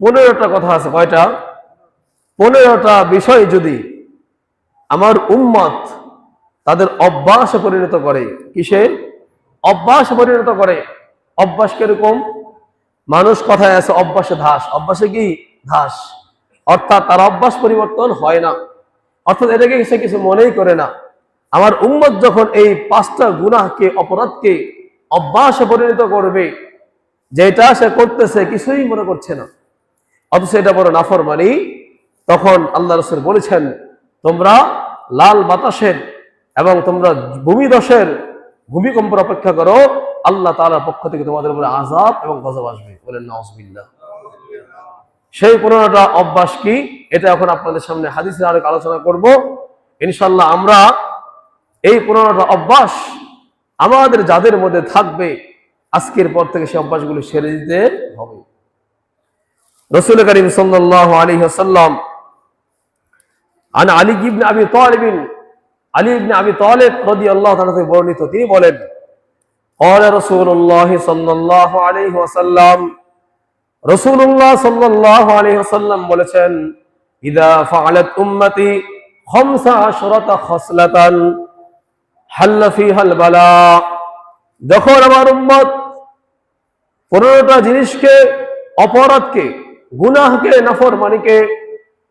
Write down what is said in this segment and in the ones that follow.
পনেরোটা কথা আছে, কয়টা? পনেরোটা বিষয় যদি আমার উম্মত তাদের অভ্যাসে পরিণত করে কিসে অভ্যাসে পরিণত করে। অভ্যাস কীরকম? মানুষ কথায় আছে, অভ্যাসে ধাস। অভ্যাসে কি? ধাস। অর্থাৎ তার অভ্যাস পরিবর্তন হয় না। অর্থাৎ এটাকে সে কিছু মনেই করে না। আমার উম্মত যখন এই পাঁচটা গুনাহকে, অপরাধকে অভ্যাসে পরিণত করবে, যেটা সে করতেছে, কিছুই মনে করছে না। অথচ এটা বড় নাফরমানি। তখন আল্লাহ রসুল বলেছেন, তোমরা লাল বাতাসের এবং তোমরা ভূমিদশের ভূমিকম্পের অপেক্ষা করো, আল্লাহ তাআলার পক্ষ থেকে তোমাদের উপরে আজাব এবং গজব আসবে। বলেন সেই পনেরোটা অভ্যাস কি? এটা এখন আপনাদের সামনে হাদিসের অনেক আলোচনা করব। ইনশাল্লাহ আমরা এই পনেরোটা অভ্যাস আমাদের যাদের মধ্যে থাকবে, আজকের পর থেকে সেই অভ্যাসগুলো সেরে দিতে হবে। রসুল করিম সাল্লাল্লাহু আলাইহি ওয়াসাল্লাম আন আলী ইবনে আবি তালিব আলী ইবনে আবি তালিব রাদিয়াল্লাহু তাআলা থেকে বর্ণিত তিনি বলেন قال رسول الله صلى الله عليه وسلم রসুল্লাহ সাল্লাহ আলহিহাল্লাম বলেছেন ইদা ফাআলাত উম্মতি খমসা আশরাতা খসলাতান হাল্লা ফিহাল বালা যখন আমার উম্মত পনেরোটা জিনিসকে অপরাধকে গুনাহকে নাফরমানিকে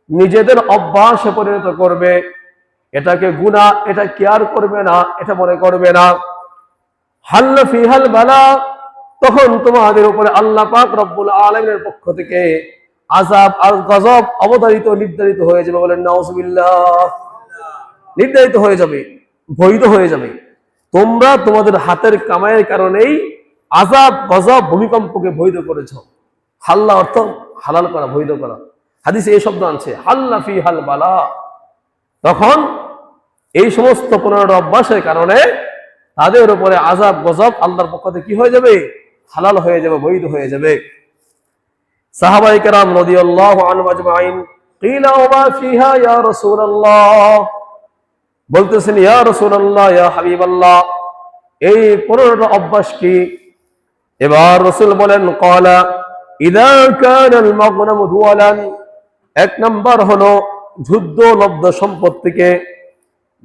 নিজেদের অভ্যাসে পরিণত করবে। এটাকে গুনাহ, এটা কেয়ার করবে না, এটা মনে করবে না। হাল্লা ফিহাল বালা, তখন তোমাদের উপরে আল্লাহ পাক রব্বুল আলমের পক্ষ থেকে আজাব আর গজব অবধারিত, নির্ধারিত হয়ে যাবে বলেন নাউজুবিল্লাহ নির্ধারিত হয়ে যাবে, বৈধ হয়ে যাবে। তোমরা তোমাদের হাতের কামাইয়ের কারণেই আজাব গজব, ভূমিকম্পকে বৈধ করেছ। হাল্লা অর্থ হালাল করা, বৈধ করা। হাদিসে এই শব্দ আনছে, হাল্লা ফি হাল বালা। তখন এই সমস্ত পনেরো অভ্যাসের কারণে তাদের উপরে আজাব গজব আল্লাহর পক্ষ থেকে কি হয়ে যাবে? হালাল হয়ে যাবে, বৈধ হয়ে যাবে। সাহাবাই রাসূলুল্লাহ? বলতেছেন এই অভ্যাস কি? এবার রসুল বলেন কলা এক নম্বর হলো যুদ্ধ লব্ধ সম্পত্তিকে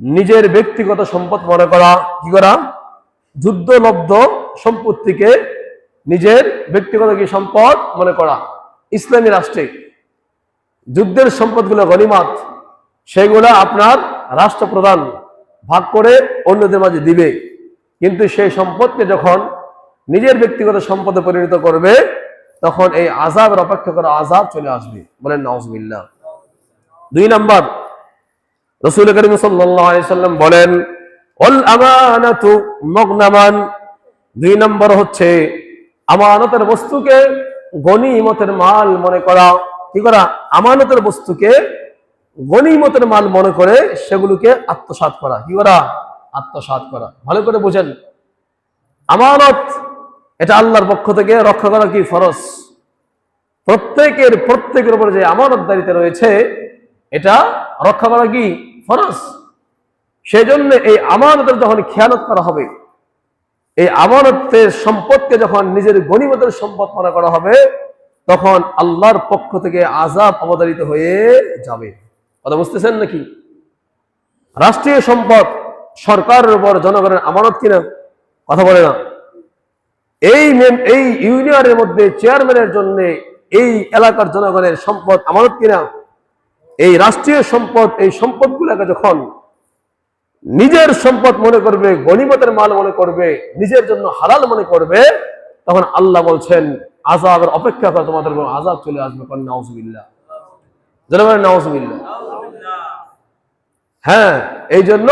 নিজের ব্যক্তিগত সম্পদ মনে করা। কি করা? যুদ্ধলব্ধ সম্পত্তিকে নিজের ব্যক্তিগত কি সম্পদ মনে করা? ইসলামী রাষ্ট্রে যুদ্ধের সম্পদগুলো গনিমাত সেগুলো আপনার রাষ্ট্রপ্রধান ভাগ করে অন্যদের মাঝে দিবে। কিন্তু সেই সম্পদকে যখন নিজের ব্যক্তিগত সম্পদে পরিণত করবে তখন এই আজাবের অপেক্ষা করা আজাব চলে আসবে। বলেন নওয়াজবিল্লাহ দুই নম্বর, রসুল করিম সাল্লাম বলেন দুই নম্বর হচ্ছে, আমানতের বস্তুকে গনিমতের মাল মনে করা। কি করা? আমানতের বস্তুকে গনিমতের মাল মনে করে সেগুলোকে আত্মসাৎ করা। কি করা? আত্মসাৎ করা। ভালো করে বুঝেন। আমানত এটা আল্লাহর পক্ষ থেকে রক্ষা করা কি ফরজ? প্রত্যেকের প্রত্যেকের উপরে যে আমানত আমানতদারিতে রয়েছে, এটা রক্ষা করা কি ফরজ? সেজন্য এই আমানতের যখন খেয়ালত করা হবে, এই আমানতের সম্পদকে যখন নিজের গণিমতের সম্পদ মনে করা হবে, তখন আল্লাহর পক্ষ থেকে আজাব অবতারিত হয়ে যাবে। কথা বুঝতেছেন নাকি? রাষ্ট্রীয় সম্পদ সরকারের উপর জনগণের আমানত কিনা? কথা বলে না। এই এই ইউনিয়নের মধ্যে চেয়ারম্যানের জন্য এই এলাকার জনগণের সম্পদ আমানত কিনা? এই রাষ্ট্রীয় সম্পদ, এই সম্পদগুলোকে যখন নিজের সম্পদ মনে করবে, গণিমতের মাল মনে করবে, নিজের জন্য হালাল মনে করবে, তখন আল্লাহ বলছেন আজাবের অপেক্ষা করে, তোমাদের উপর আজাব চলে আসবে। কোন নাউজুবিল্লাহ। জনগণের নাউজুবিল্লাহ। হ্যাঁ এই জন্য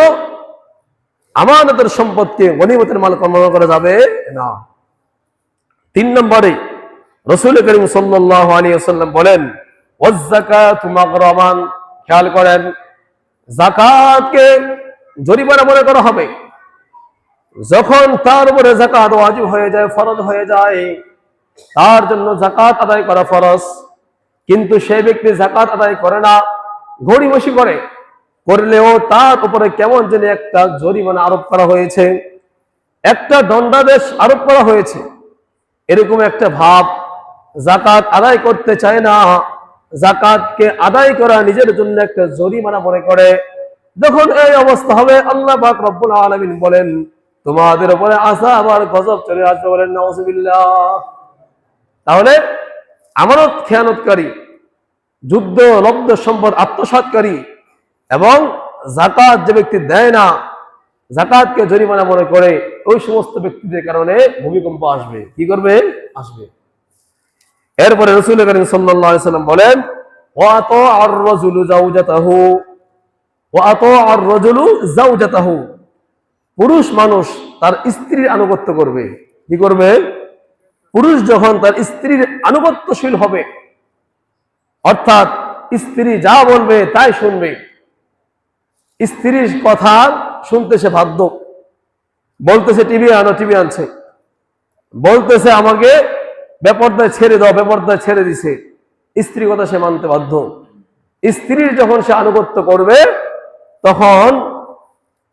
আমানতের সম্পদকে গণিমতের মাল মনে করা যাবে না। তিন নম্বরে রসুল করিম আসাল্লাম বলেন খেয়াল করেন জাকাতকে জরিমানা মনে করা হবে। যখন তার উপরে জাকাত ওয়াজিব হয়ে যায়, ফরজ হয়ে যায়, তার জন্য জাকাত আদায় করা ফরজ। কিন্তু সে ব্যক্তি জাকাত আদায় করে না গড়িমসি করে। করলেও তার উপরে কেমন যেন একটা জরিমানা আরোপ করা হয়েছে, একটা দণ্ডাদেশ আরোপ করা হয়েছে। এরকম একটা ভাব জাকাত আদায় করতে চায় না। জাকাতকে আদায় করা নিজের জন্য একটা জরিমানা মনে করে। যখন এই অবস্থা হবে। আল্লাহ রব্বুল আলামিন বলেন, তোমাদের উপরে আসা আবার গজব চলে আসবে বলেন তাহলে আমানত খেয়ানতকারী, যুদ্ধ, লব্ধ সম্পদ আত্মসাৎকারী এবং জাকাত যে ব্যক্তি দেয় না জাকাতকে জরিমানা মনে করে ওই সমস্ত ব্যক্তিদের কারণে ভূমিকম্প আসবে। কি করবে? আসবে। এরপরে রসুল করিম সাল্লাম বলেন পুরুষ মানুষ তার স্ত্রীর আনুগত্য করবে। কি করবে? পুরুষ যখন তার স্ত্রীর আনুগত্যশীল হবে, অর্থাৎ স্ত্রী যা বলবে তাই শুনবে। স্ত্রীর কথা শুনতে সে বাধ্য। বলতেছে, টিভি আনো, টিভি আনছে। বলতেছে, আমাকে বেপর্দায় ছেড়ে দাও, বেপর্দায় ছেড়ে দিছে। স্ত্রী কথা সে মানতে বাধ্য। স্ত্রীর যখন সে আনুগত্য করবে, তখন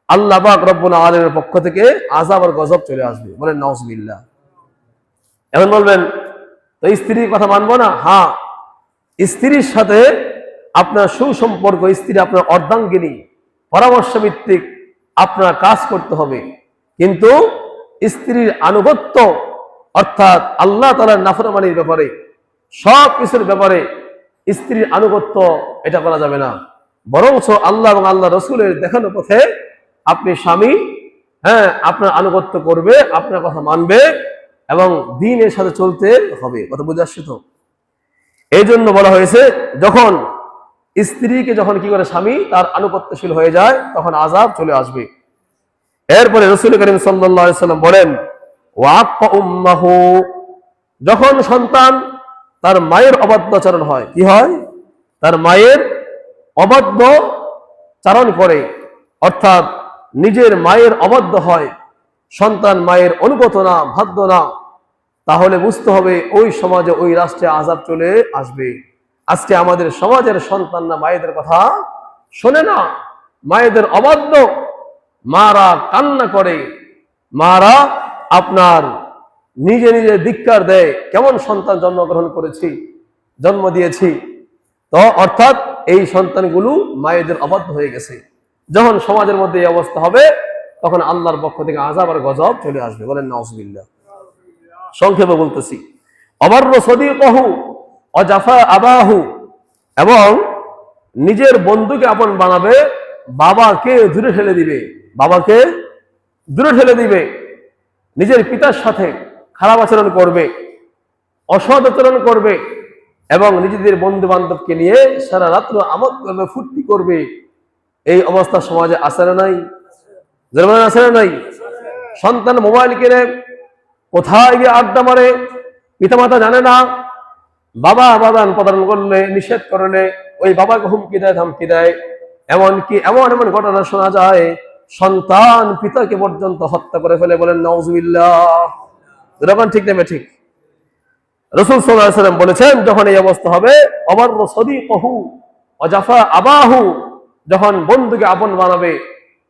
আল্লাহ পাক আলমের পক্ষ থেকে আজাব আর গজব চলে আসবে। বলেন নওয়াজবিল্লাহ এখন বলবেন, তো স্ত্রীর কথা মানবো না? হ্যাঁ স্ত্রীর সাথে আপনার সুসম্পর্ক, স্ত্রী আপনার অর্ধাঙ্গিনী পরামর্শ ভিত্তিক আপনার কাজ করতে হবে। কিন্তু স্ত্রীর আনুগত্য, অর্থাৎ আল্লাহ তালার নাফরমানির ব্যাপারে, সব কিছুর ব্যাপারে স্ত্রীর আনুগত্য এটা করা যাবে না। বরঞ্চ আল্লাহ এবং আল্লাহ রসুলের দেখানো পথে আপনি স্বামী হ্যাঁ আপনার আনুগত্য করবে, আপনার কথা মানবে এবং দিনের সাথে চলতে হবে। কথা বুঝে আসছে তো? এই জন্য বলা হয়েছে, যখন স্ত্রীকে যখন কি করে স্বামী, তার আনুগত্যশীল হয়ে যায়, তখন আজাব চলে আসবে। এরপরে রসুল করিম সাল্লাম বলেন যখন সন্তান তার মায়ের অবাধ্যাচরণ হয়, কি হয়? তার মায়ের অবাধ্য চারণ করে। অর্থাৎ নিজের মায়ের অবাধ্য হয়, সন্তান মায়ের অনুগত না ভাদ্য না। তাহলে বুঝতে হবে, ওই সমাজে, ওই রাষ্ট্রে আজাব চলে আসবে। আজকে আমাদের সমাজের সন্তানরা মায়েদের কথা শোনে না? মায়েদের অবাধ্য। মারা কান্না করে। মারা আপনার নিজে নিজে ধিক্কার দেয়। কেমন সন্তান জন্মগ্রহণ করেছি, জন্ম দিয়েছি। তো অর্থাৎ এই সন্তানগুলো মায়েদের অবাধ্য হয়ে গেছে। যখন সমাজের মধ্যে এই অবস্থা হবে, তখন আল্লাহর পক্ষ থেকে আজাব আর গজব চলে আসবে। বলেন, নাউজবিল্লাহ। সংক্ষেপে বলতেছি। অবার্য সদিকহু অজাফা আবাহু এবং নিজের বন্ধুকে আপন বানাবে, বাবাকে দূরে ঠেলে দিবে। বাবাকে দূরে ঠেলে দিবে। নিজের পিতার সাথে খারাপ আচরণ করবে, অসৎ আচরণ করবে এবং নিজেদের বন্ধু বান্ধবকে নিয়ে সারা রাত্র আমদ করবে, ফুর্তি করবে। এই অবস্থা সমাজে আসে নাই? জার্মান আসে নাই? সন্তান মোবাইল কিনে, কোথায় গিয়ে আড্ডা মারে, পিতামাতা জানে না বাবা বাদান প্রদান করলে, নিষেধ করলে, ওই বাবাকে হুমকি দেয়, ধমকি দেয়। এমনকি এমন এমন ঘটনা শোনা যায়, সন্তান পিতাকে পর্যন্ত হত্যা করে ফেলে বলেন নওজুবিল্লাহ এরকম ঠিক নেবে ঠিক? রসুল সাল্লাম বলেছেন, যখন এই অবস্থা হবে, অমর সদি কহু অজাফা আবাহু। যখন বন্ধুকে আপন বানাবে,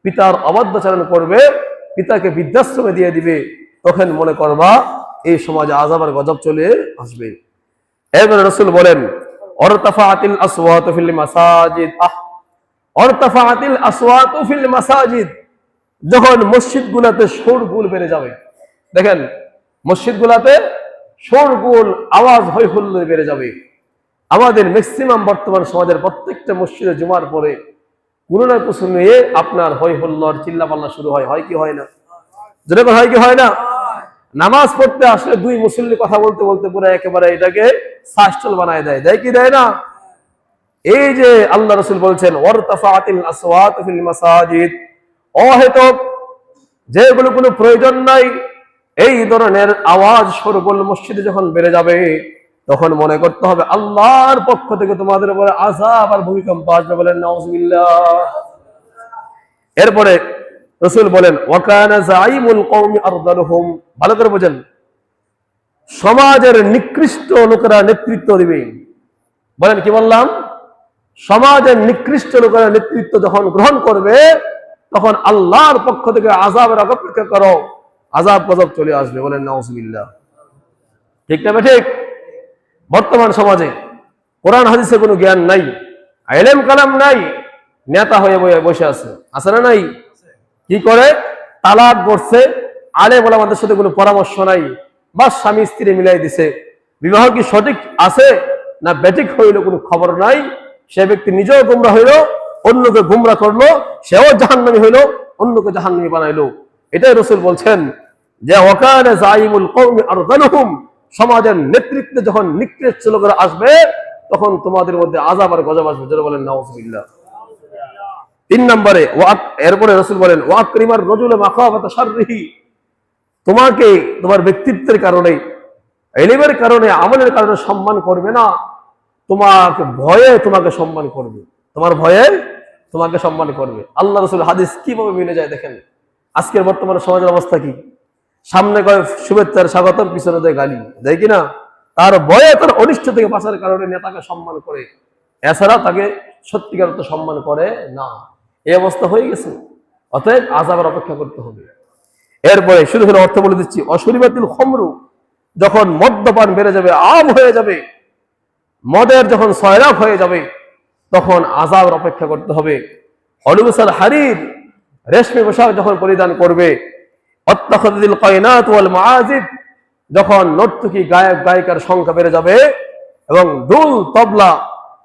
পিতার অবাধ্যাচরণ করবে, পিতাকে বৃদ্ধাশ্রমে দিয়ে দিবে, তখন মনে করবা, এই সমাজে আজ আজাবার গজব চলে আসবে। এবার রসুল বলেন যখন মসজিদ। গুলাতে শোরগুল বেড়ে যাবে, দেখেন মসজিদ গুলাতে শোরগুল, আওয়াজ হই হুল্লোড় বেড়ে যাবে। আমাদের ম্যাক্সিমাম বর্তমান সমাজের প্রত্যেকটা মসজিদে জুমার পরে কোনো না কিছু নিয়ে আপনার হই চিল্লা পাল্লা শুরু হয়। হয় কি হয় না? যেরকম হয় কি হয় না? নামাজ পড়তে আসলে দুই মুসল্লি কথা বলতে বলতে পুরো একেবারে এটাকে সাস্টল বানায় দেয়। দেয় কি? দেয় না? এই যে আল্লাহ রসুল বলছেন যেগুলো কোনো প্রয়োজন নাই, এই ধরনের আওয়াজ সরগোল মসজিদে যখন বেড়ে যাবে, তখন মনে করতে হবে আল্লাহর পক্ষ থেকে তোমাদের উপরে আযাব আর ভূমিকম্প আসবে বলেন এরপরে রসুল বলেন ভালো করে বোঝেন। সমাজের নিকৃষ্ট লোকেরা নেতৃত্ব দিবে। বলেন, কি বললাম? সমাজের নিকৃষ্ট লোকেরা নেতৃত্ব যখন গ্রহণ করবে, তখন আল্লাহর পক্ষ থেকে আজাবের অপেক্ষা করো আজাব গজব চলে আসবে। বলেন, নাউজুবিল্লাহ। ঠিক না ঠিক বর্তমান সমাজে কোরআন হাদিসে কোনো জ্ঞান নাই এলেম কালাম নাই, নেতা হয়ে বসে আছে। আছে না নাই? কি করে? তালাক করছে। আলে বলে আমাদের সাথে কোনো পরামর্শ নাই। বা স্বামী স্ত্রী মিলাই দিছে। বিবাহ কি সঠিক আছে না ব্যাটিক হইল কোনো খবর নাই? সে ব্যক্তি নিজেও গুমরা হইল, অন্যকে গুমরা করল, সেও জাহান্নামী হইল, অন্যকে জাহান্নামী বানাইলো। এটাই রসুল বলছেন যে, ওকানে জাইমুল কৌমি আর সমাজের নেতৃত্বে যখন নিকৃষ্ট লোকেরা আসবে, তখন তোমাদের মধ্যে আজাব আর গজব আসবে। যেটা বলেন, নাউজুবিল্লাহ। তিন নম্বরে এরপরে রসুল বলেন ওয়াকরিমার রজুল শাররিহি। তোমাকে তোমার ব্যক্তিত্বের কারণে, এলিমের কারণে, আমলের কারণে সম্মান করবে না। তোমাকে ভয়ে তোমাকে সম্মান করবে। তোমার ভয়ে তোমাকে সম্মান করবে। আল্লাহ রসুল হাদিস কীভাবে মিলে যায় দেখেন? আজকের বর্তমানে সমাজের অবস্থা কি? সামনে কয় শুভেচ্ছার স্বাগতম, পিছনে দেয় গালি। দেয় কিনা তার ভয়ে, তার অনিষ্ট থেকে বাঁচার কারণে নেতাকে সম্মান করে। এছাড়া তাকে সত্যিকার অর্থে সম্মান করে না। এই অবস্থা হয়ে গেছে। অতএব আজাবের অপেক্ষা করতে হবে। এরপরে শুধু শুধু অর্থ বলে দিচ্ছি অসুরিবাতিল খমরু যখন মদ্যপান বেড়ে যাবে, আম হয়ে যাবে, মদের যখন সয়রাব হয়ে যাবে, তখন আজাবের অপেক্ষা করতে হবে। হলুসাল হারির রেশমি পোশাক যখন পরিধান করবে অত্যাখিল কয়নাত ওয়াল মাআজিব যখন নর্তকী গায়ক গায়িকার সংখ্যা বেড়ে যাবে এবং দুল তবলা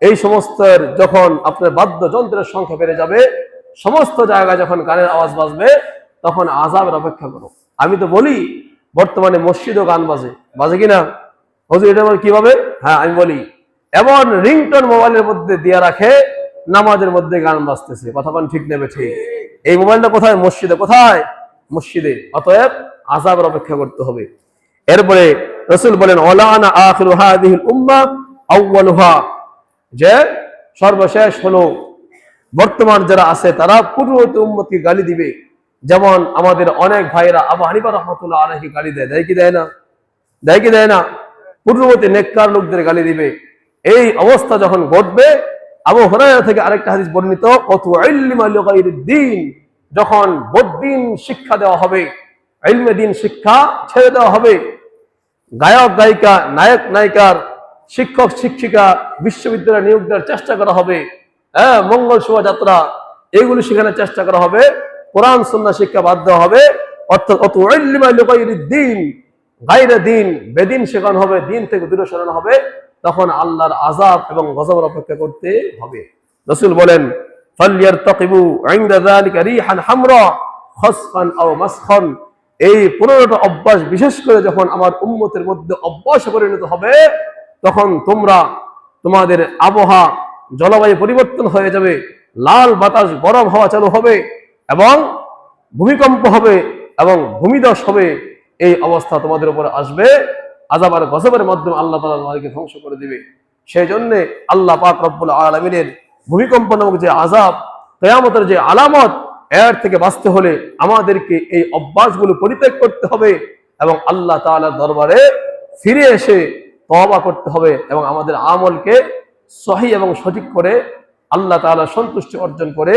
এই সমস্ত যখন আপনার বাদ্যযন্ত্রের সংখ্যা বেড়ে যাবে সমস্ত জায়গায় যখন গানের আওয়াজ বাজবে, তখন আজাবের অপেক্ষা করো। আমি তো বলি, বর্তমানে মসজিদও গান বাজে। বাজে কিনা? হজুর, এটা আমার কীভাবে? হ্যাঁ আমি বলি, এমন রিংটন মোবাইলের মধ্যে দিয়ে রাখে, নামাজের মধ্যে গান বাজতেছে। কথা পান ঠিক নেবে ঠিক এই মোবাইলটা কোথায়? মসজিদে। কোথায়? মসজিদে। অতএব আজাবের অপেক্ষা করতে হবে। এরপরে রসুল বলেন যে সর্বশেষ হলো বর্তমান যারা আছে, তারা পূর্ববর্তী উম্মতকে গালি দিবে। যেমন আমাদের অনেক ভাইরা আবু হানিফা রহমতুল্লাহ আলহী গালি দেয়। দেয় কি দেয় না? দেয় কি দেয় না? পূর্ববর্তী নেককার লোকদের গালি দিবে। এই অবস্থা যখন ঘটবে, আবু হরাইরা থেকে আরেকটা হাদিস বর্ণিত কত দিন যখন বদ্দিন শিক্ষা দেওয়া হবে, ইলমে দিন শিক্ষা ছেড়ে দেওয়া হবে। গায়ক, গায়িকা, নায়ক, নায়িকার, শিক্ষক, শিক্ষিকা, বিশ্ববিদ্যালয়ে নিয়োগ দেওয়ার চেষ্টা করা হবে। হ্যাঁ মঙ্গল শোভাযাত্রা, এগুলি শেখানোর চেষ্টা করা হবে। কোরআন সন্না শিক্ষা বাদ দেওয়া হবে। অর্থাৎ দিন গাইরে দিন, বেদিন শেখানো হবে, দিন থেকে দূরে সরানো হবে। তখন আল্লাহর আজাব এবং গজবের অপেক্ষা করতে হবে। রসুল বলেন এই পনেরোটা অভ্যাস বিশেষ করে যখন আমার উম্মতের মধ্যে অভ্যাসে পরিণত হবে, তখন তোমরা তোমাদের আবহাওয়া জলবায়ু পরিবর্তন হয়ে যাবে, লাল বাতাস গরম হওয়া চালু হবে এবং ভূমিকম্প হবে এবং ভূমিদশ হবে। এই অবস্থা তোমাদের উপরে আসবে। আজাব আর গজবের মাধ্যমে আল্লাহ তালা তোমাদেরকে ধ্বংস করে দিবে। সেই জন্যে আল্লাহ পাক রব্বুল আলমিনের ভূমিকম্প নামক যে আজাব কেয়ামতের যে আলামত, এর থেকে বাঁচতে হলে আমাদেরকে এই অভ্যাসগুলো পরিত্যাগ করতে হবে এবং আল্লাহ তালার দরবারে ফিরে এসে তওবা করতে হবে এবং আমাদের আমলকে সহি এবং সঠিক করে আল্লাহ তাআলা সন্তুষ্টি অর্জন করে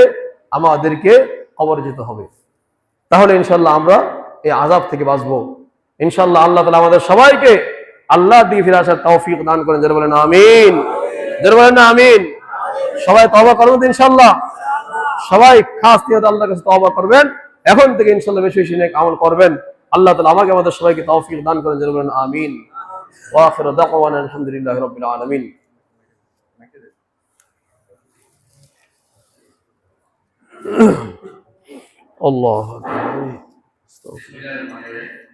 আমাদেরকে কবর যেতে হবে। তাহলে ইনশাল্লাহ আমরা এই আজাব থেকে বাঁচবো। ইনশাল্লাহ আল্লাহ তালা আমাদের সবাইকে আল্লাহ দিয়ে ফিরে আসার তৌফিক দান করেন। যারা বলেন আমিন। যারা বলেন আমিন। সবাই তবা করবেন ইনশাল্লাহ সবাই খাস আল্লাহর কাছে তবা করবেন। এখন থেকে ইনশাল্লাহ বেশি বেশি নেক আমল করবেন। আল্লাহ তালা আমাকে আমাদের সবাইকে তৌফিক দান করেন। যারা বলেন আমিন। ওয়াখির দাওয়ানা আলহামদুলিল্লাহি রাব্বিল আলামিন। Allah. Estağfurullah.